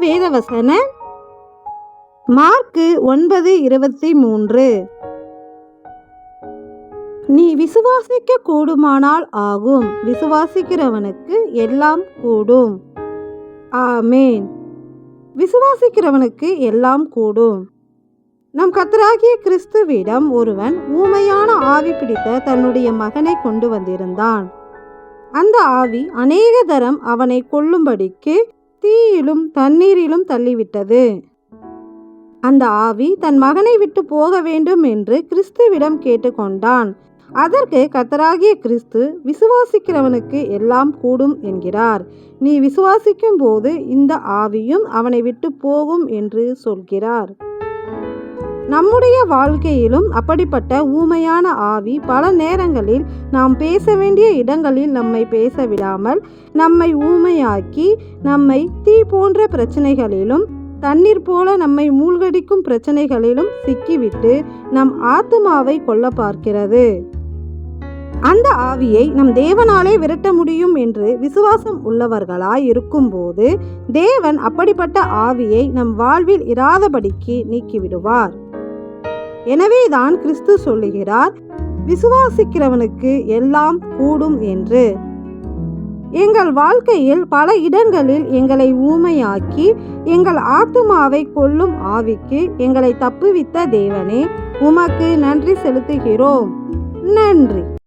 வேதவசன mark ஒன்பது இருபத்தி மூன்று. நீ விசுவாசிக்க கூடுமானால் ஆகும். விசுவாசிக்கிறவனுக்கு எல்லாம் கூடும். ஆமேன். விசுவாசிக்கிறவனுக்கு எல்லாம் கூடும். நம் கத்தராகிய கிறிஸ்துவிடம் ஒருவன் ஊமையான ஆவி பிடித்த தன்னுடைய மகனை கொண்டு வந்திருந்தான். அந்த ஆவி அநேக தரம் அவனை கொல்லும்படிக்கு தீயிலும் தண்ணீரிலும் தள்ளிவிட்டது. அந்த ஆவி தன் மகனை விட்டு போக வேண்டும் என்று கிறிஸ்துவிடம் கேட்டுக்கொண்டான். அதற்கு கத்தராகிய கிறிஸ்து விசுவாசிக்கிறவனுக்கு எல்லாம் கூடும் என்கிறார். நீ விசுவாசிக்கும் போது இந்த ஆவியும் அவனை விட்டு போகும் என்று சொல்கிறார். நம்முடைய வாழ்க்கையிலும் அப்படிப்பட்ட ஊமையான ஆவி பல நேரங்களில் நாம் பேச வேண்டிய இடங்களில் நம்மை பேச விடாமல் நம்மை ஊமையாக்கி நம்மை தீ போன்ற பிரச்சனைகளிலும் தண்ணீர் போல நம்மை மூழ்கடிக்கும் பிரச்சனைகளிலும் சிக்கிவிட்டு நம் ஆத்மாவை கொல்ல பார்க்கிறது. அந்த ஆவியை நம் தேவனாலே விரட்ட முடியும் என்று விசுவாசம் உள்ளவர்களாய் இருக்கும்போது தேவன் அப்படிப்பட்ட ஆவியை நம் வாழ்வில் இராதபடிக்கு நீக்கிவிடுவார். எனவேதான் கிறிஸ்து சொல்லுகிறார் விசுவாசிக்கிறவனுக்கு எல்லாம் கூடும் என்று. எங்கள் வாழ்க்கையில் பல இடங்களில் எங்களை ஊமையாக்கி எங்கள் ஆத்துமாவை கொல்லும் ஆவிக்கு எங்களை தப்புவித்த தேவனே உமக்கு நன்றி செலுத்துகிறோம். நன்றி.